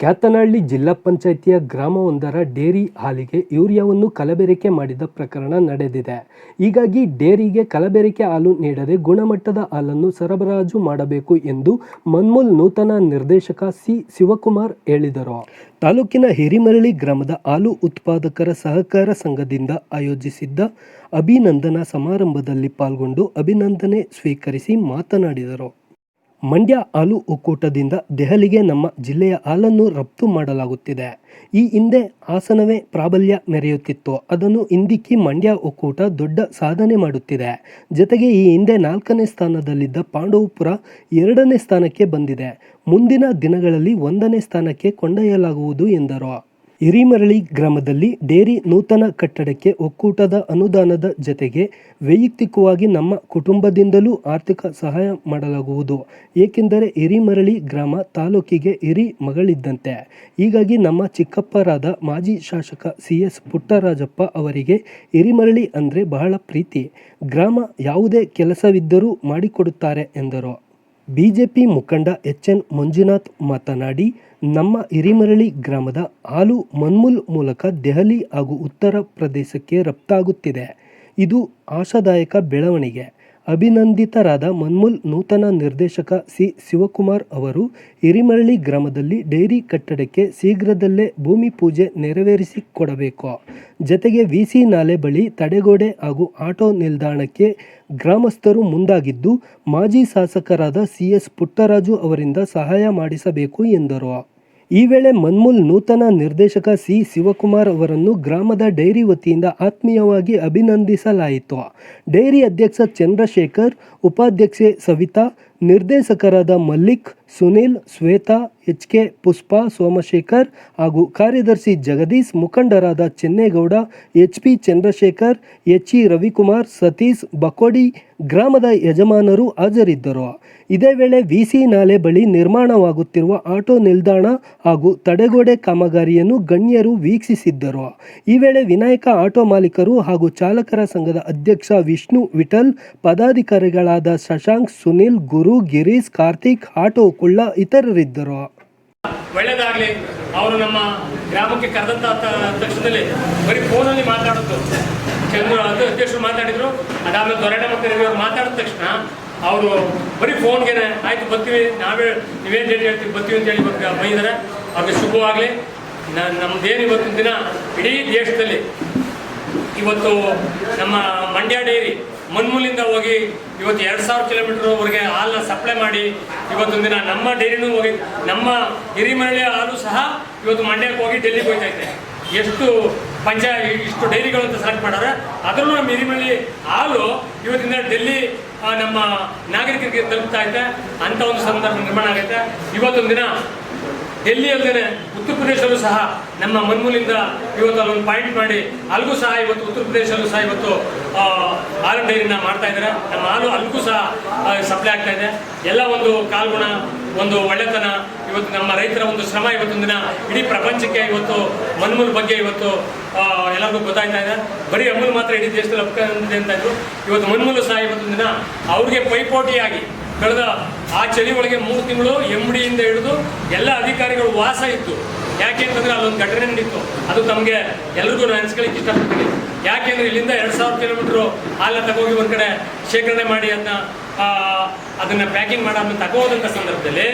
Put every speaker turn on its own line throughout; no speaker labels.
ಕ್ಯಾತನಹಳ್ಳಿ ಜಿಲ್ಲಾ ಪಂಚಾಯಿತಿಯ ಗ್ರಾಮವೊಂದರ ಡೇರಿ ಹಾಲಿಗೆ ಯೂರಿಯಾವನ್ನು ಕಲಬೆರಕೆ ಮಾಡಿದ ಪ್ರಕರಣ ನಡೆದಿದೆ. ಹೀಗಾಗಿ ಡೇರಿಗೆ ಕಲಬೆರಕೆ ಹಾಲು ನೀಡದೆ ಗುಣಮಟ್ಟದ ಹಾಲನ್ನು ಸರಬರಾಜು ಮಾಡಬೇಕು ಎಂದು ಮನ್ಮೂಲ್ ನೂತನ ನಿರ್ದೇಶಕ ಸಿ ಶಿವಕುಮಾರ್ ಹೇಳಿದರು. ತಾಲೂಕಿನ ಹಿರಿಮರಳಿ ಗ್ರಾಮದ ಹಾಲು ಉತ್ಪಾದಕರ ಸಹಕಾರ ಸಂಘದಿಂದ ಆಯೋಜಿಸಿದ್ದ ಅಭಿನಂದನಾ ಸಮಾರಂಭದಲ್ಲಿ ಪಾಲ್ಗೊಂಡು ಅಭಿನಂದನೆ ಸ್ವೀಕರಿಸಿ ಮಾತನಾಡಿದರು. ಮಂಡ್ಯ ಹಾಲು ಒಕ್ಕೂಟದಿಂದ ದೆಹಲಿಗೆ ನಮ್ಮ ಜಿಲ್ಲೆಯ ಹಾಲನ್ನು ರಫ್ತು ಮಾಡಲಾಗುತ್ತಿದೆ. ಈ ಹಿಂದೆ ಹಾಸನವೇ ಪ್ರಾಬಲ್ಯ ಮೆರೆಯುತ್ತಿತ್ತು. ಅದನ್ನು ಹಿಂದಿಕ್ಕಿ ಮಂಡ್ಯ ಒಕ್ಕೂಟ ದೊಡ್ಡ ಸಾಧನೆ ಮಾಡುತ್ತಿದೆ. ಜೊತೆಗೆ ಈ ಹಿಂದೆ ನಾಲ್ಕನೇ ಸ್ಥಾನದಲ್ಲಿದ್ದ ಪಾಂಡವಪುರ ಎರಡನೇ ಸ್ಥಾನಕ್ಕೆ ಬಂದಿದೆ. ಮುಂದಿನ ದಿನಗಳಲ್ಲಿ ಒಂದನೇ ಸ್ಥಾನಕ್ಕೆ ಕೊಂಡೊಯ್ಯಲಾಗುವುದು ಎಂದರು. ಹಿರಿಮರಳಿ ಗ್ರಾಮದಲ್ಲಿ ಡೇರಿ ನೂತನ ಕಟ್ಟಡಕ್ಕೆ ಒಕ್ಕೂಟದ ಅನುದಾನದ ಜತೆಗೆ ವೈಯಕ್ತಿಕವಾಗಿ ನಮ್ಮ ಕುಟುಂಬದಿಂದಲೂ ಆರ್ಥಿಕ ಸಹಾಯ ಮಾಡಲಾಗುವುದು. ಏಕೆಂದರೆ ಹಿರಿಮರಳಿ ಗ್ರಾಮ ತಾಲೂಕಿಗೆ ಹಿರಿ ಮಗಳಿದ್ದಂತೆ. ಹೀಗಾಗಿ ನಮ್ಮ ಚಿಕ್ಕಪ್ಪರಾದ ಮಾಜಿ ಶಾಸಕ ಸಿ ಎಸ್ ಪುಟ್ಟರಾಜಪ್ಪ ಅವರಿಗೆ ಹಿರಿಮರಳಿ ಅಂದರೆ ಬಹಳ ಪ್ರೀತಿ. ಗ್ರಾಮ ಯಾವುದೇ ಕೆಲಸವಿದ್ದರೂ ಮಾಡಿಕೊಡುತ್ತಾರೆ ಎಂದರು. ಬಿಜೆಪಿ ಮುಖಂಡ ಎಚ್ ಎನ್ ಮಂಜುನಾಥ್ ಮಾತನಾಡಿ, ನಮ್ಮ ಹಿರಿಮರಳಿ ಗ್ರಾಮದ ಹಾಲು ಮನ್ಮುಲ್ ಮೂಲಕ ದೆಹಲಿ ಹಾಗೂ ಉತ್ತರ ಪ್ರದೇಶಕ್ಕೆ ರಫ್ತಾಗುತ್ತಿದೆ. ಇದು ಆಶಾದಾಯಕ ಬೆಳವಣಿಗೆ. ಅಭಿನಂದಿತರಾದ ಮನ್ಮೂಲ್ ನೂತನ ನಿರ್ದೇಶಕ ಸಿ ಶಿವಕುಮಾರ್ ಅವರು ಹಿರಿಮರಳಿ ಗ್ರಾಮದಲ್ಲಿ ಡೈರಿ ಕಟ್ಟಡಕ್ಕೆ ಶೀಘ್ರದಲ್ಲೇ ಭೂಮಿ ಪೂಜೆ ನೆರವೇರಿಸಿಕೊಡಬೇಕು. ಜತೆಗೆ ವಿಸಿ ನಾಲೆ ಬಳಿ ತಡೆಗೋಡೆ ಹಾಗೂ ಆಟೋ ನಿಲ್ದಾಣಕ್ಕೆ ಗ್ರಾಮಸ್ಥರು ಮುಂದಾಗಿದ್ದು, ಮಾಜಿ ಶಾಸಕರಾದ ಸಿ ಎಸ್ ಪುಟ್ಟರಾಜು ಅವರಿಂದ ಸಹಾಯ ಮಾಡಿಸಬೇಕು ಎಂದರು. ಈ ವೇಳೆ ಮನ್ಮೂಲ್ ನೂತನ ನಿರ್ದೇಶಕ ಸಿ ಶಿವಕುಮಾರ್ ಅವರನ್ನು ಗ್ರಾಮದ ಡೈರಿ ವತಿಯಿಂದ ಆತ್ಮೀಯವಾಗಿ ಅಭಿನಂದಿಸಲಾಯಿತು. ಡೈರಿ ಅಧ್ಯಕ್ಷ ಚಂದ್ರಶೇಖರ್, ಉಪಾಧ್ಯಕ್ಷೆ ಸವಿತಾ ನಿರ್ದೇಶಕರಾದ ಮಲ್ಲಿಕ್, ಸುನಿಲ್, ಶ್ವೇತಾ, ಎಚ್ ಕೆ, ಪುಷ್ಪ, ಸೋಮಶೇಖರ್ ಹಾಗೂ ಕಾರ್ಯದರ್ಶಿ ಜಗದೀಶ್ ಮುಖಂಡರಾದ Chennegowda, H P Chandrashekar, H E Ravikumar, Satish Bakodi ಗ್ರಾಮದ ಯಜಮಾನರು ಹಾಜರಿದ್ದರು. ಇದೇ ವೇಳೆ ವಿಸಿ ನಾಲೆ ಬಳಿ ನಿರ್ಮಾಣವಾಗುತ್ತಿರುವ ಆಟೋ ನಿಲ್ದಾಣ ಹಾಗೂ ತಡೆಗೋಡೆ ಕಾಮಗಾರಿಯನ್ನು ಗಣ್ಯರು ವೀಕ್ಷಿಸಿದ್ದರು. ಈ ವೇಳೆ ವಿನಾಯಕ ಆಟೋ ಮಾಲೀಕರು ಹಾಗೂ ಚಾಲಕರ ಸಂಘದ ಅಧ್ಯಕ್ಷ ವಿಷ್ಣು ವಿಠಲ್, ಪದಾಧಿಕಾರಿಗಳಾದ ಶಶಾಂಕ್, ಸುನಿಲ್, ಗುರು ಗಿರೀಶ್ ಕಾರ್ತಿಕ್, ಆಟೋ, ಕುಳ್ಳ ಇತರರಿದ್ದರು.
ಒಳ್ಳೇದಾಗ್ಲಿ, ಅವರು ನಮ್ಮ ಗ್ರಾಮಕ್ಕೆ ಕರೆದಂತ ತಕ್ಷಣದಲ್ಲಿ ಬರೀ ಫೋನಲ್ಲಿ ಮಾತಾಡೋದು. ಚಂದ್ರ ಅಧ್ಯಕ್ಷರು ಮಾತಾಡಿದ್ರು, ಅದಾದ್ಮೇಲೆ ದೊರಡೆ ಮತ್ತು ರವಿಯವರು ಮಾತಾಡಿದ ತಕ್ಷಣ ಅವರು ಬರೀ ಫೋನ್ಗೆನೆ, ಆಯ್ತು, ಬರ್ತೀವಿ, ನಾವೇ, ನೀವೇನು ಡೇಟ್ ಹೇಳ್ತೀವಿ ಬರ್ತೀವಿ ಅಂತೇಳಿ ಇವತ್ತು ಬೈದರೆ. ಅವ್ರಿಗೆ ಶುಭವಾಗಲಿ. ನಮ್ಮದೇನು ಇವತ್ತಿನ ದಿನ, ಇಡೀ ದೇಶದಲ್ಲಿ ಇವತ್ತು ನಮ್ಮ ಮಂಡ್ಯ ಡೈರಿ ಮನ್ಮೂಲಿಂದ ಹೋಗಿ ಇವತ್ತು ಎರಡು ಸಾವಿರ ಕಿಲೋಮೀಟರ್ವರೆಗೆ ಹಾಲನ್ನ ಸಪ್ಲೈ ಮಾಡಿ ಇವತ್ತೊಂದು ದಿನ ನಮ್ಮ ಡೈರಿನೂ ಹೋಗಿ ನಮ್ಮ ಹಿರಿಮರಳಿಯ ಹಾಲು ಸಹ ಇವತ್ತು ಮಂಡ್ಯಕ್ಕೆ ಹೋಗಿ ಡೆಲ್ಲಿಗೆ ಹೋಗ್ತಾ ಇದೆ. ಎಷ್ಟು ಪಂಚ ಇಷ್ಟು ಡೈರಿಗಳು ಅಂತ ಸೆಲೆಕ್ಟ್ ಮಾಡಾರೆ ಅದರಲ್ಲೂ ನಮ್ಮ ಹಿರಿಮರಳಿ ಹಾಲು ಇವತ್ತಿನ ಡೆಲ್ಲಿ ನಮ್ಮ ನಾಗರಿಕರಿಗೆ ತಲುಪ್ತಾ ಐತೆ ಅಂತ ಒಂದು ಸಂದರ್ಭ ನಿರ್ಮಾಣ ಆಗೈತೆ. ಇವತ್ತೊಂದು ದಿನ ಡೆಲ್ಲಿ ಅಲ್ಲದೆ ಉತ್ತರ ಪ್ರದೇಶಲ್ಲೂ ಸಹ ನಮ್ಮ ಮನ್ಮೂಲಿಂದ ಇವತ್ತು ಅಲ್ಲೊಂದು ಪಾಯಿಂಟ್ ಮಾಡಿ. ಅಲ್ಲಿಗೂ ಸಹ ಇವತ್ತು ಉತ್ತರ ಪ್ರದೇಶಲ್ಲೂ ಸಹ ಇವತ್ತು ಹಾಲು ಡೈರಿನ ಮಾಡ್ತಾ ಇದ್ದಾರೆ ನಮ್ಮ ಹಾಲು ಅಲ್ಲಿಗೂ ಸಹ ಸಪ್ಲೈ ಆಗ್ತಾ ಇದೆ. ಎಲ್ಲ ಒಂದು ಕಾಲ್ಗುಣ, ಒಂದು ಒಳ್ಳೆತನ. ಇವತ್ತು ನಮ್ಮ ರೈತರ ಒಂದು ಶ್ರಮ ಇವತ್ತೊಂದು ದಿನ ಇಡೀ ಪ್ರಪಂಚಕ್ಕೆ ಇವತ್ತು, ಮನ್ಮೂಲ್ ಬಗ್ಗೆ ಇವತ್ತು ಎಲ್ಲರಿಗೂ ಗೊತ್ತಾಗ್ತಾ ಇದೆ. ಬರೀ ಅಮೂಲ್ ಮಾತ್ರ ಇಡೀ ದೇಶದಲ್ಲಿ ಒಪ್ಕೊಂಡಿದೆ ಅಂತ ಇದ್ರು. ಇವತ್ತು ಮನ್ಮೂಲು ಸಹ ಇವತ್ತೊಂದು ದಿನ ಅವ್ರಿಗೆ ಪೈಪೋಟಿಯಾಗಿ ಕಳೆದ ಆ ಚಳಿ ಒಳಗೆ ಮೂರು ತಿಂಗಳು ಎಂ ಡಿಯಿಂದ ಹಿಡಿದು ಎಲ್ಲ ಅಧಿಕಾರಿಗಳು ವಾಸ ಇತ್ತು. ಯಾಕೆ ಅಂತಂದ್ರೆ ಅಲ್ಲೊಂದು ಘಟನೆ ನಡೀತು. ಅದು ತಮಗೆ ಎಲ್ರಿಗೂ ನಾನು ಅನ್ಸ್ಕೊಳ್ಳಿಕ್ಕೆ ಇಷ್ಟಪಡ್ತೀನಿ. ಯಾಕೆಂದ್ರೆ ಇಲ್ಲಿಂದ ಎರಡು ಸಾವಿರ ಕಿಲೋಮೀಟ್ರು ಹಾಲನ್ನ ತಗೋಗಿ ಒಂದು ಕಡೆ ಶೇಖರಣೆ ಮಾಡಿ ಅದನ್ನ ಅದನ್ನು ಪ್ಯಾಕಿಂಗ್ ಮಾಡೋ ತಗೋದಂಥ ಸಂದರ್ಭದಲ್ಲಿ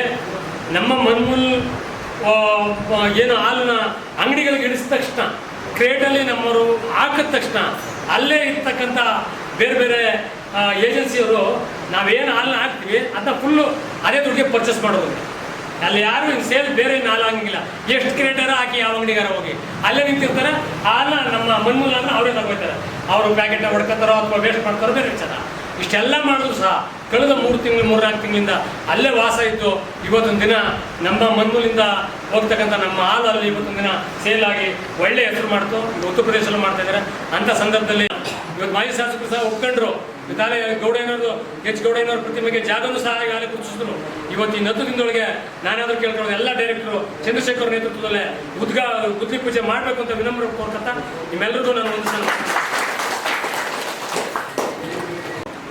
ನಮ್ಮ ಮನ್ಮೂಲ್ ಏನು ಹಾಲನ್ನ ಅಂಗಡಿಗಳಿಗೆ ಇಳಿಸಿದ ತಕ್ಷಣ, ಕ್ರೇಟಲ್ಲಿ ನಮ್ಮವರು ಹಾಕಿದ ತಕ್ಷಣ, ಅಲ್ಲೇ ಇರ್ತಕ್ಕಂಥ ಬೇರೆ ಬೇರೆ ಏಜೆನ್ಸಿಯವರು, ನಾವೇನು ಹಾಲನ್ನ ಹಾಕ್ತೀವಿ ಅಂತ ಫುಲ್ಲು ಅದೇ ದುಡ್ಡಿಗೆ ಪರ್ಚೇಸ್ ಮಾಡೋದು. ಅಲ್ಲಿ ಯಾರು ಸೇಲ್ ಬೇರೆ ಹಾಲು ಹಂಗಿಲ್ಲ ಎಷ್ಟು ಕ್ರೇಟರ ಹಾಕಿ ಯಾವ ಅಂಗಡಿಗಾರ ಹೋಗಿ. ಅಲ್ಲೇ ನಿಂತಿರ್ತಾರೆ ಹಾಲನ್ನ ನಮ್ಮ ಮನ್ಮೂಲನ್ನ ಅವರೇ ತಗೋತಾರೆ. ಅವರು ಪ್ಯಾಕೆಟ್ ಹೊಡ್ಕೊತಾರೋ ಅಥವಾ ವೇಸ್ಟ್ ಮಾಡ್ತಾರೋ ಬೇರೆ ವಿಚಾರ. ಇಷ್ಟೆಲ್ಲ ಮಾಡಿದ್ರು ಸಹ, ಕಳೆದ ಮೂರು ತಿಂಗಳು, ಮೂರ್ನಾಲ್ಕು ತಿಂಗಳಿಂದ ಅಲ್ಲೇ ವಾಸ ಇದ್ದು ಇವತ್ತೊಂದು ದಿನ ನಮ್ಮ ಮನ್ಮೂಲಿಂದ ಹೋಗ್ತಕ್ಕಂಥ ನಮ್ಮ ಹಾಲು ಅಲ್ಲಿ ಇವತ್ತೊಂದು ದಿನ ಸೇಲ್ ಆಗಿ ಒಳ್ಳೆ ಹೆಸರು ಮಾಡ್ತು. ಉತ್ತರ ಪ್ರದೇಶದಲ್ಲೂ ಮಾಡ್ತಾ ಇದ್ದಾರೆ. ಅಂಥ ಸಂದರ್ಭದಲ್ಲಿ ಇವತ್ತು ಮಾಜಿ ಶಾಸಕರು ಸಹ ಒಪ್ಕೊಂಡ್ರು. ಇದಾಲೆ ಗೌಡಯ್ಯನವ್ರದ್ದು ಎಚ್ ಗೌಡಯ್ಯನವ್ರ ಪ್ರತಿಮೆಗೆ ಜಾಗವನ್ನು ಸಹ ಈಗಾಗಲೇ ಗುರುತಿಸಿದ್ರು. ಇವತ್ತು ಈ ನತ್ತು ದಿನದೊಳಗೆ ನಾನಾದ್ರೂ ಕೇಳ್ಕೊಳ್ಳೋದು, ಎಲ್ಲ ಡೈರೆಕ್ಟರು ಚಂದ್ರಶೇಖರ್ ನೇತೃತ್ವದಲ್ಲೇ ಉದ್ಘಾ ಗುದ್ಲಿ ಪೂಜೆ ಮಾಡಬೇಕು ಅಂತ ವಿನಮ್ರ ಕೋರ್ಕತ್ತ. ನಿಮ್ಮೆಲ್ಲರಿಗೂ ನಾನು ಒಂದು ಸಲ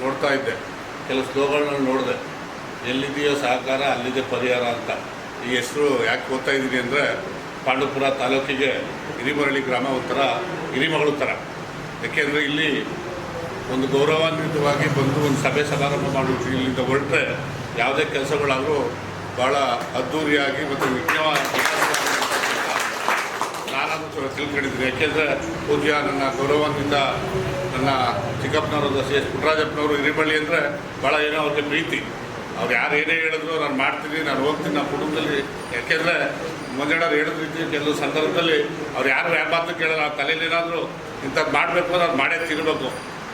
ನೋಡ್ತಾ ಇದ್ದೆ. ಕೆಲವು ಸ್ಲೋಗಳನ್ನ ನೋಡಿದೆ. ಎಲ್ಲಿದೆಯೋ ಸಹಕಾರ, ಅಲ್ಲಿದೆ ಪರಿಹಾರ ಅಂತ. ಈ ಹೆಸರು ಯಾಕೆ ಓದ್ತಾ ಇದ್ದೀನಿ ಅಂದರೆ ಪಾಂಡುಪುರ ತಾಲೂಕಿಗೆ ಹಿರಿಮರಳಿ ಗ್ರಾಮ ಒಂಥರ ಹಿರಿಮಗಳು ಥರ. ಯಾಕೆಂದರೆ ಇಲ್ಲಿ ಒಂದು ಗೌರವಾನ್ವಿತವಾಗಿ ಬಂದು ಒಂದು ಸಭೆ ಸಮಾರಂಭ ಮಾಡೋದು ಇಲ್ಲಿ ಹೊರಟ್ರೆ ಯಾವುದೇ ಕೆಲಸಗಳಾದರೂ ಭಾಳ ಅದ್ಧೂರಿಯಾಗಿ ಮತ್ತು ವಿಜ್ಞಾನ ನಾನು ತಿಳ್ಕೊಂಡಿದ್ದೀನಿ. ಯಾಕೆಂದರೆ ಪೂಜ್ಯ ನನ್ನ ಗೌರವಾನ್ವಿತ ನನ್ನ ಚಿಕ್ಕಪ್ಪನವರು ಸಿ ಎಸ್ ಪುಟ್ಟರಾಜಪ್ಪನವರು ಹಿರಿಬಳ್ಳಿ ಅಂದರೆ ಭಾಳ ಏನೋ ಅವ್ರಿಗೆ ಪ್ರೀತಿ. ಅವ್ರು ಯಾರು ಏನೇ ಹೇಳಿದ್ರು ನಾನು ಮಾಡ್ತೀನಿ, ನಾನು ಹೋಗ್ತೀನಿ ನಮ್ಮ ಕುಟುಂಬದಲ್ಲಿ. ಯಾಕೆಂದರೆ ಮಂಜಣ್ಣವ್ರು ಹೇಳಿದ ರೀತಿ ಕೆಲವು ಸಂದರ್ಭದಲ್ಲಿ ಅವ್ರು ಯಾರು ವ್ಯಾಪಾರ ಕೇಳಲ್ಲ ಆ ತಲೆಯಲ್ಲಿ ಏನಾದರೂ ಇಂಥದ್ದು ಮಾಡಬೇಕು ಅಂದ್ರೆ ಅದು ಮಾಡೇ ತಿರ್ಬೇಕು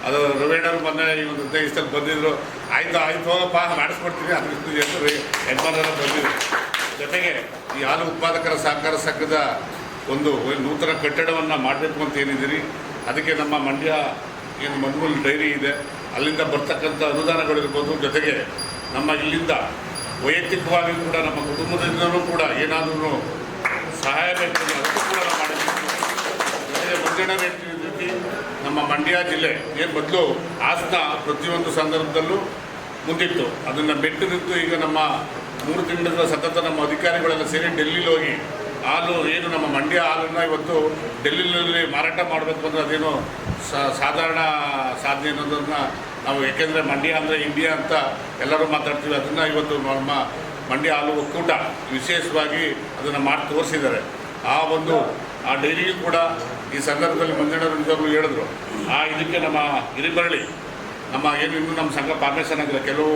ಅದು ರವೇಣರು ಮೊನ್ನೆ ಈ ಒಂದು ದೇಶದಲ್ಲಿ ಬಂದಿದ್ರು. ಆಯಿತು, ಆಯ್ತು ಪಾ ಮಾಡಿಸ್ಕೊಡ್ತೀವಿ ಅದ್ರ ಹೆಸರು ಯಜಮಾನರ ಬಂದಿದ್ರು. ಜೊತೆಗೆ ಈ ಹಾಲು ಉತ್ಪಾದಕರ ಸಹಕಾರ ಸಂಘದ ಒಂದು ನೂತನ ಕಟ್ಟಡವನ್ನು ಮಾಡಬೇಕು ಅಂತ ಏನಿದ್ದೀರಿ? ಅದಕ್ಕೆ ನಮ್ಮ ಮಂಡ್ಯ ಏನು ಮನ್ಮೂಲ್ ಡೈರಿ ಇದೆ. ಅಲ್ಲಿಂದ ಬರ್ತಕ್ಕಂಥ ಅನುದಾನಗಳಿರ್ಬೋದು. ಜೊತೆಗೆ ನಮ್ಮ ಇಲ್ಲಿಂದ ವೈಯಕ್ತಿಕವಾಗಿ ಕೂಡ ನಮ್ಮ ಕುಟುಂಬದಿಂದಲೂ ಕೂಡ ಏನಾದರೂ ಸಹಾಯ ಬೇಕು ಅದಕ್ಕೂ ಕೂಡ ಮಾಡಿದ್ದೀವಿ. ಮಂಜಣ್ಣ ರೀತಿ ನಮ್ಮ ಮಂಡ್ಯ ಜಿಲ್ಲೆ ಏನು ಮೊದಲು ಹಾಸನ ಪ್ರತಿಯೊಂದು ಸಂದರ್ಭದಲ್ಲೂ ಮುಂದಿತ್ತು. ಅದನ್ನು ಬಿಟ್ಟು ನಿಂತು ಈಗ ನಮ್ಮ ಮೂರು ತಿಂಗಳ ಸತತ ನಮ್ಮ ಅಧಿಕಾರಿಗಳೆಲ್ಲ ಸೇರಿ ಡೆಲ್ಲಿಲಿ ಹೋಗಿ ಹಾಲು, ಏನು ನಮ್ಮ ಮಂಡ್ಯ ಹಾಲನ್ನು ಇವತ್ತು ಡೆಲ್ಲಿನಲ್ಲಿ ಮಾರಾಟ ಮಾಡಬೇಕು ಅಂದರೆ ಅದೇನು ಸಾಧಾರಣ ಸಾಧನೆ ಅನ್ನೋದನ್ನು ನಾವು ಏಕೆಂದರೆ ಮಂಡ್ಯ ಅಂದರೆ ಇಂಡಿಯಾ ಅಂತ ಎಲ್ಲರೂ ಮಾತಾಡ್ತೀವಿ. ಅದನ್ನು ಇವತ್ತು ನಮ್ಮ ಮಂಡ್ಯ ಹಾಲು ಒಕ್ಕೂಟ ವಿಶೇಷವಾಗಿ ಅದನ್ನು ಮಾಡಿ ತೋರಿಸಿದ್ದಾರೆ. ಆ ಒಂದು ಆ ಡೈರಿಯೂ ಕೂಡ ಈ ಸಂದರ್ಭದಲ್ಲಿ ಮಂಜಣ್ಣವರು ಹೇಳಿದ್ರು. ಆ ಇದಕ್ಕೆ ನಮ್ಮ ಹಿರಿಮರಳಿ ನಮ್ಮ ಏನು ಇನ್ನೂ ನಮ್ಮ ಸಂಘ ಪಾರ್ಮೇಶನ್ ಆಗಿಲ್ಲ ಕೆಲವು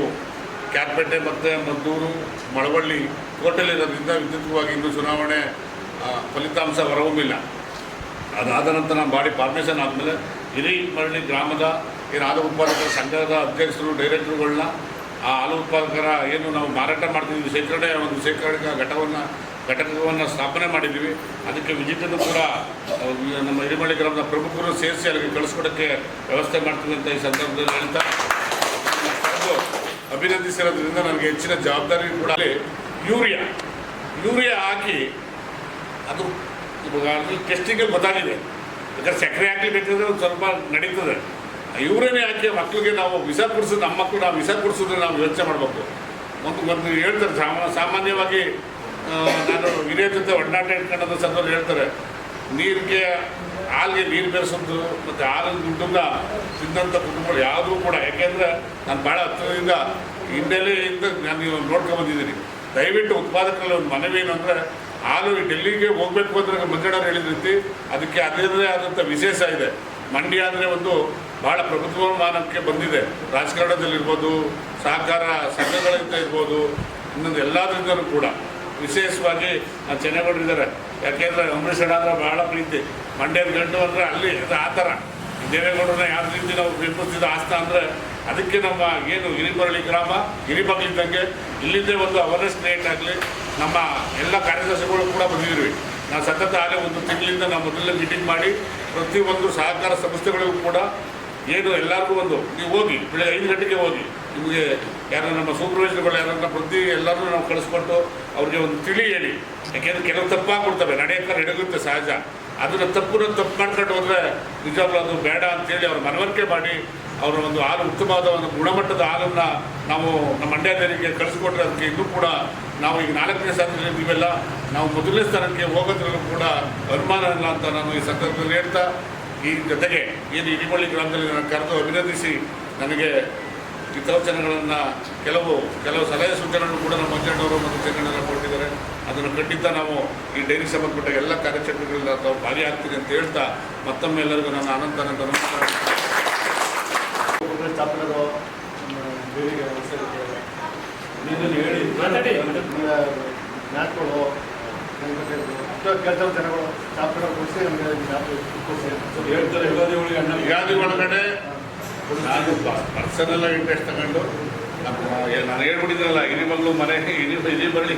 ಕ್ಯಾರ್ಪೇಟೆ ಮತ್ತು ಮದ್ದೂರು, ಮಳವಳ್ಳಿ ಕೋಟೆಲಿರೋದ್ರಿಂದ ವಿದ್ಯುತ್ವಾಗಿ ಇನ್ನೂ ಚುನಾವಣೆ ಫಲಿತಾಂಶ ಹೊರಹೊಮ್ಮಿಲ್ಲ. ಅದಾದ ನಂತರ ನಮ್ಮ ಬಾಡಿ ಫಾರ್ಮೇಷನ್ ಆದಮೇಲೆ ಹಿರಿಮರಳಿ ಗ್ರಾಮದ ಏನು ಹಾಲು ಉತ್ಪಾದಕರ ಸಂಘದ ಅಧ್ಯಕ್ಷರು, ಡೈರೆಕ್ಟರ್ಗಳನ್ನ ಆ ಹಾಲು ಉತ್ಪಾದಕರ ಏನು ನಾವು ಮಾರಾಟ ಮಾಡ್ತಿದ್ದೀವಿ ಶೇಖರಣೆ ಒಂದು ಶೇಖರಣೆ ಘಟವನ್ನು, ಘಟಕವನ್ನು ಸ್ಥಾಪನೆ ಮಾಡಿದ್ದೀವಿ ಅದಕ್ಕೆ ವಿಜಿಟನ್ನು ಕೂಡ ನಮ್ಮ ಹಿರಿಮಳ್ಳಿ ಗ್ರಾಮದ ಪ್ರಮುಖರು ಸೇರಿಸಿ ಅಲ್ಲಿಗೆ ಕಳಿಸ್ಕೊಡೋಕ್ಕೆ ವ್ಯವಸ್ಥೆ ಮಾಡ್ತೀವಿ ಅಂತ ಈ ಸಂದರ್ಭದಲ್ಲಿ ಹೇಳ್ತಾ ಅಭಿನಂದಿಸಿರೋದ್ರಿಂದ ನನಗೆ ಹೆಚ್ಚಿನ ಜವಾಬ್ದಾರಿ ಕೂಡ ಯೂರಿಯಾ ಯೂರಿಯಾ ಹಾಕಿ ಅದು ಇವಾಗ ಟೆಸ್ಟಿಗೆ ಗೊತ್ತಾಗಿದೆ ಯಾಕಂದ್ರೆ ಸಕ್ಕರೆ ಹಾಕಲಿಬೇಕಂದ್ರೆ ಒಂದು ಸ್ವಲ್ಪ ನಡೀತದೆ. ಇವರೇನೇ ಯಾಕೆ ಮಕ್ಕಳಿಗೆ ನಾವು ವಿಷ ಕುಡಿಸೋದು, ನಮ್ಮ ಮಕ್ಕಳು ನಾವು ವಿಷ ಕುಡಿಸೋದ್ರೆ ನಾವು ಯೋಚನೆ ಮಾಡಬೇಕು. ಒಂದು ಒಂದು ಹೇಳ್ತಾರೆ, ಸಾಮ, ಸಾಮಾನ್ಯವಾಗಿ ನಾನು ಹಿರಿಯ ಜೊತೆ ಒಡನಾಟ ಇಟ್ಕೊಂಡಂಥ ಸಂದರ್ಭ ಹೇಳ್ತಾರೆ, ನೀರಿಗೆ, ಹಾಲಿಗೆ ನೀರು ಬೆರೆಸೋದು ಮತ್ತು ಹಾಲಿನ ದುಡ್ಡನ್ನ ತಿಂದಂಥ ಕುಟುಂಬಗಳು ಯಾವುದೂ ಕೂಡ. ಯಾಕೆಂದರೆ ನಾನು ಭಾಳ ಹತ್ತಿರದಿಂದ ಹಿನ್ನೆಲೆಯಿಂದ ನಾನು ಇವಾಗ ನೋಡ್ಕೊಂಬಂದಿದ್ದೀನಿ ದಯವಿಟ್ಟು ಉತ್ಪಾದಕರಲ್ಲಿ ಒಂದು ಮನವಿ ಏನು ಅಂದರೆ, ಹಾಲು ಡೆಲ್ಲಿಗೆ ಹೋಗಬೇಕು ಅಂದರೆ ಮಂಜಣ್ಣವ್ರು ಹೇಳಿದ ರೀತಿ, ಅದಕ್ಕೆ ಅದರದೇ ಆದಂಥ ವಿಶೇಷ ಇದೆ. ಮಂಡ್ಯ ಅಂದರೆ ಒಂದು ಭಾಳ ಪ್ರಭುತ್ವಮಾನಕ್ಕೆ ಬಂದಿದೆ. ರಾಜಕಾರಣದಲ್ಲಿರ್ಬೋದು, ಸಹಕಾರ ಸಂಘಗಳಿಂದ ಇರ್ಬೋದು, ಇನ್ನೊಂದು ಎಲ್ಲದರಿಂದಲೂ ಕೂಡ. ವಿಶೇಷವಾಗಿ ನಾನು ಚೆನ್ನಾಗಿದ್ದಾರೆ ಯಾಕೆಂದರೆ ಅಂಬರೀಷ್ ಅಣ್ಣ ಅಂದ್ರೆ ಭಾಳ ಪ್ರೀತಿ. ಮಂಡ್ಯದ ಗಂಡು ಅಂದರೆ ಅಲ್ಲಿ ಅದು ಆ ಥರ. ದೇವೇಗೌಡರನ್ನ ಯಾವ ರೀತಿ ನಾವು ಬೆಂಬಲಿಸಿದ ಆಸ್ತ ಅಂದರೆ ಅದಕ್ಕೆ ನಮ್ಮ ಏನು ಗಿರಿಮರಳಿ ಗ್ರಾಮ ಹಿರಿಮಗಳಿದ್ದಂಗೆ ಇಲ್ಲಿದ್ದೇ ಒಂದು ಅವೇರ್ನೆಸ್ ಕ್ರಿಯೇಟ್ ಆಗಲಿ ನಮ್ಮ ಎಲ್ಲ ಕಾರ್ಯದರ್ಶಿಗಳು ಕೂಡ ಬಂದಿದ್ದೀವಿ ನಾವು ಸತತ ಆಗಲೇ ಒಂದು ತಿಂಗಳಿಂದ ನಾವು ಮೊದಲನೇ ಮೀಟಿಂಗ್ ಮಾಡಿ ಪ್ರತಿಯೊಂದು ಸಹಕಾರ ಸಂಸ್ಥೆಗಳಿಗೂ ಕೂಡ ಏನು ಎಲ್ಲರಿಗೂ ಒಂದು, ನೀವು ಹೋಗಿ, ಬೆಳಗ್ಗೆ ಐದು ಗಂಟೆಗೆ ಹೋಗಿ, ನಿಮಗೆ ಯಾರು ನಮ್ಮ ಸೂಪರ್ವೈಸರ್ಗಳು ಯಾರನ್ನ ಪ್ರತಿ ಎಲ್ಲರೂ ನಾವು ಕಳಿಸ್ಕೊಟ್ಟು ಅವ್ರಿಗೆ ಒಂದು ತಿಳಿ ಹೇಳಿ. ಯಾಕೆಂದ್ರೆ ಕೆಲವು ತಪ್ಪಾಗ್ಬಿಡ್ತವೆ ನಡೆಯೋಕೆ ನಡೆಯುತ್ತೆ ಸಹಜ. ಅದನ್ನು ತಪ್ಪನ್ನು ತಪ್ಪು ಮಾಡ್ಕೊಂಡು ಹೋದರೆ ನಿಜವಾಗ್ಲೂ ಅದು ಬೇಡ ಅಂತೇಳಿ ಅವ್ರ ಮನವರಿಕೆ ಮಾಡಿ, ಅವರ ಒಂದು ಹಾಲು, ಉತ್ತಮವಾದ ಒಂದು ಗುಣಮಟ್ಟದ ಹಾಲನ್ನು ನಾವು ನಮ್ಮ ಮಂಡ್ಯ ಜನರಿಗೆ ಕಳಿಸ್ಕೊಟ್ರೆ ಅದಕ್ಕೆ ಇನ್ನೂ ಕೂಡ ನಾವು ಈಗ ನಾಲ್ಕನೇ ಸ್ಥಾನದಲ್ಲಿ ಇವೆಲ್ಲ ನಾವು ಮೊದಲನೇ ಸ್ಥಾನಕ್ಕೆ ಹೋಗೋದ್ರಲ್ಲೂ ಕೂಡ ಅನುಮಾನ ಇಲ್ಲ ಅಂತ ನಾನು ಈ ಸಂದರ್ಭದಲ್ಲಿ ಹೇಳ್ತಾ ಈ ಜೊತೆಗೆ ಏನು ಇಡಿಮಳ್ಳಿ ಗ್ರಾಮದಲ್ಲಿ ನಾನು ಕರೆದು ಅಭಿನಂದಿಸಿ ನನಗೆ ಹಿತವಚನಗಳನ್ನು ಕೆಲವು ಕೆಲವು ಸಲಹೆ ಸೂಚನೆಗಳನ್ನು ಕೂಡ ನಮ್ಮ ಮಂಜಣ್ಣವರು ಮತ್ತು ಚೆನ್ನಣ್ಣವರು ಕೊಟ್ಟಿದ್ದಾರೆ. ಅದನ್ನು ಖಂಡಿತ ನಾವು ಈ ಡೈರಿ ಸಂಬಂಧಪಟ್ಟ ಎಲ್ಲ ಕಾರ್ಯಚಟುವಟಿಕೆಗಳಲ್ಲಿ ತಾವು ಭಾಗಿಯಾಗ್ತೀನಿ ಅಂತ ಹೇಳ್ತಾ ಮತ್ತೊಮ್ಮೆ ಎಲ್ಲರಿಗೂ ನನ್ನ ಅನಂತ ಅನಂತ ನಮಸ್ಕಾರ
ಬೇರಿಗೆ ಹೇಳಿ
ಮಾತಾಡಿ.
ಮ್ಯಾಟ್ಗಳು ಕೆಲಸ ಜನಗಳು ಸ್ಥಾಪನೆ ಕೊಡಿಸಿ ನಮಗೆ
ಹೇಳ್ತಾರೆ ಯುಗಾದಿ ಒಳಗಡೆ ನಾನು ಪರ್ಸನಲ್ ಇಂಟ್ರೆಸ್ಟ್ ತಗೊಂಡು ನಾನು ಹೇಳ್ಬಿಟ್ಟಿದ್ರಲ್ಲ ಹಿರಿಮಗಳು ಮನೆ ಇನಿ ಹಿರಿ ಬರಲಿ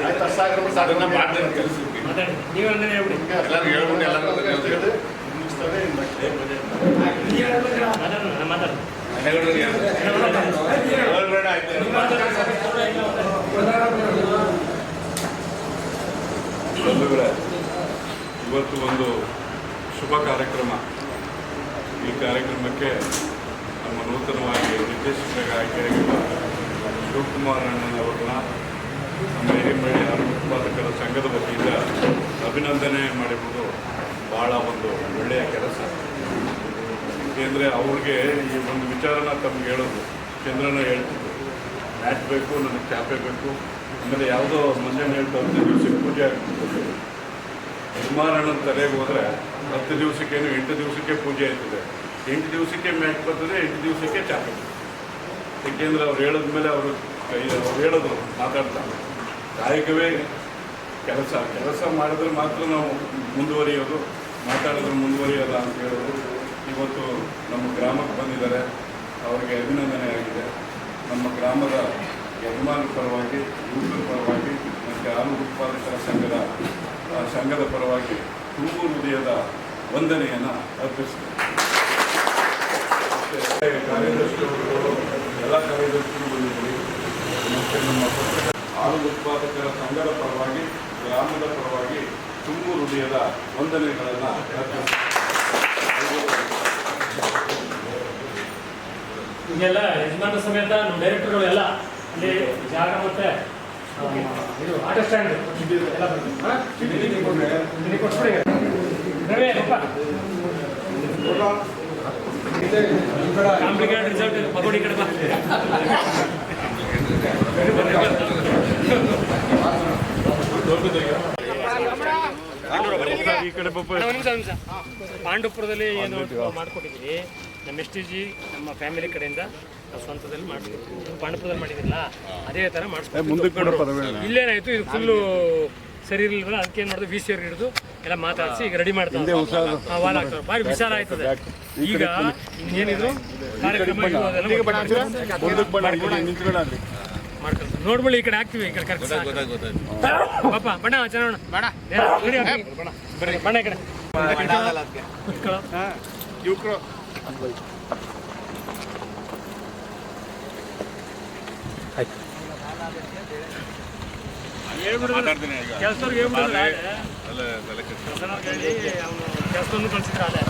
ಆಯ್ತು ಅಷ್ಟಾಗ್ರೆ
ಅದನ್ನ
ಅಂದ್ರೆ ಹೇಳ್ಬಿಡಿ?
ಎಲ್ಲರೂ ಹೇಳ್ಬಿಟ್ಟು ಎಲ್ಲರೂ
ಮುಗಿಸ್ತವೆ
ಮಾತಾಡೋಣ ಮಾತಾಡೋಣ
ಮನೆಗಳು ಹೇಳ್ಬೇಡ ಆಯ್ತು
ಬಂಧುಗಳೇ ಇವತ್ತು ಒಂದು ಶುಭ ಕಾರ್ಯಕ್ರಮ. ಈ ಕಾರ್ಯಕ್ರಮಕ್ಕೆ ನಮ್ಮ ನೂತನವಾಗಿ ನಿರ್ದೇಶಕರಾಗಿ ಆಯ್ಕೆಯಾಗಿರುವ ಶಿವಕುಮಾರ್ ಅಣ್ಣನವ್ರನ್ನ ನಮ್ಮ ಮೇರಿ ಹಾಲು ಉತ್ಪಾದಕರ ಸಂಘದ ವತಿಯಿಂದ ಅಭಿನಂದನೆ ಮಾಡಿರುವುದು ಭಾಳ ಒಂದು ಒಳ್ಳೆಯ ಕೆಲಸ. ಏಕೆಂದರೆ ಅವ್ರಿಗೆ ಈ ಒಂದು ವಿಚಾರನ ತಮ್ಗೆ ಹೇಳೋದು, ಚಂದ್ರನ ಹೇಳ್ತಿದ್ರು ಮ್ಯಾಚ್ ಬೇಕು, ನನಗೆ ಚಾಪೆ ಬೇಕು. ಆಮೇಲೆ ಯಾವುದೋ ಮಂಜಾನೆ ಹೇಳ್ತಾ ಇರ್ತೀವಿ ಪೂಜೆ ಆಗ್ತಿತ್ತು ಯಜಮಾನನ ತಲೆಗೆ ಹೋದರೆ ಹತ್ತು ದಿವಸಕ್ಕೇನು ಎಂಟು ದಿವಸಕ್ಕೆ ಪೂಜೆ ಆಯ್ತದೆ. ಎಂಟು ದಿವಸಕ್ಕೆ ಮ್ಯಾಚ್ ಬರ್ತದೆ, ಎಂಟು ದಿವಸಕ್ಕೆ ಚಾಪೆ ಏಕೆಂದರೆ ಅವ್ರು ಹೇಳಿದ ಮೇಲೆ ಅವರು ಕೈ ಅವ್ರು ಹೇಳೋದು, ಮಾತಾಡ್ತಾರೆ. ಕಾಯಕವೇ ಕೆಲಸ. ಕೆಲಸ ಮಾಡಿದ್ರೆ ಮಾತ್ರ ನಾವು ಮುಂದುವರಿಯೋದು, ಮಾತಾಡಿದ್ರೆ ಮುಂದುವರಿಯೋಲ್ಲ ಅಂತ ಹೇಳೋದು. ಇವತ್ತು ನಮ್ಮ ಗ್ರಾಮಕ್ಕೆ ಬಂದಿದ್ದಾರೆ. ಅವರಿಗೆ ಅಭಿನಂದನೆ ಆಗಿದೆ. ನಮ್ಮ ಗ್ರಾಮದ ಯಜಮಾನ ಪರವಾಗಿ ಯುವಕರ ಪರವಾಗಿ, ಮತ್ತು ಹಾಲು ಉತ್ಪಾದಕರ ಸಂಘದ ಸಂಘದ ಪರವಾಗಿ ತುಂಬು ಹೃದಯದ ವಂದನೆಯನ್ನು ಮತ್ತೆ ಕಾರ್ಯದರ್ಶಿಗಳು ಎಲ್ಲ ಕಾರ್ಯದರ್ಶಿಗಳು ಮತ್ತು ನಮ್ಮ ಹಾಲು ಉತ್ಪಾದಕರ ಸಂಘದ ಪರವಾಗಿ, ಗ್ರಾಮದ ಪರವಾಗಿ ತುಂಬು ಹೃದಯದ ವಂದನೆಗಳನ್ನು ಅರ್ಪಿಸ್ತೀನಿ.
ಹೀಗೆಲ್ಲ ಯಜಮಾನ ಸಮೇತ ನಮ್ಮ ಡೈರೆಕ್ಟರ್ಗಳು ಎಲ್ಲ ಅಲ್ಲಿ ಜಾಗ ಮತ್ತೆ ಆ, ಇದು ಆಟೋ ಸ್ಟ್ಯಾಂಡ್ ಎಲ್ಲ ಬರ್ತೀವಿ. ಹಾ? ಇಲ್ಲಿ ಕೊಟ್ಬಿಡಿ. ರವಿ, ಅಪ್ಪ. ಕಾಂಪ್ಲಿಕೇಟೆಡ್ ರಿಸಲ್ಟ್ ಪಗೋಡಿ ಕಡೆ ಬಾ.
ಈ ಕಡೆ ಪಾಪ
ಒಂದು ನಿಮಿಷ, ಒಂದು ನಿಮಿಷ. ಪಾಂಡುಪುರದಲ್ಲಿ ಏನು ಮಾಡ್ಕೊಟ್ಟಿದ್ವಿ ನಮ್ಮ ಎಸ್ ಟಿ ಜಿ ನಮ್ಮ ಫ್ಯಾಮಿಲಿ ಕಡೆಯಿಂದ ನಾವು ಸ್ವಂತದಲ್ಲಿ ಮಾಡ್ಕೊಟ್ಟಿದ್ವಿ ಪಾಂಡುಪುರದಲ್ಲಿ ಮಾಡಿದಿಲ್ಲ ಅದೇ ತರ ಮಾಡಿಸ್ಕೊಂಡು ಇಲ್ಲೇನಾಯ್ತು ಇದು ಫುಲ್ಲು ಸರಿ ಇರಲಿಲ್ಲ ಅದಕ್ಕೆ ಏನು ಮಾಡಿದ್ರು ವಿ ಸಿ ಹಿಡಿದು ಎಲ್ಲ ಮಾತಾಡಿಸಿ ಈಗ ರೆಡಿ ಮಾಡ್ತಾರೆ ವಾಲ್ ಹಾಕ್ತಾರೆ. ಭಾರಿ ವಿಚಾರ ಆಯ್ತದೆ. ಈಗ ಏನಿದ್ರು ಕಾರ್ಯಕ್ರಮ ಮಾಡ್ಕೊಳ್ತಾರೆ ನೋಡ್ಬಿಡಿ ಈ ಕಡೆ ಹಾಕ್ತೀವಿ ಈ ಕಡೆ ಕರೆಕ್ಟ್ ಪಾಪ ಬಣ್ಣ ಚೆನ್ನಾಗಿ ಬಣ್ಣ. ಬಣ್ಣ. ಈ ಕಡೆ.
ಯುವಕರು
ಅವನು ಕೆಲಸವನ್ನು ಕಳ್ಸಿದ್ರೆ ಅಲ್ಲೇ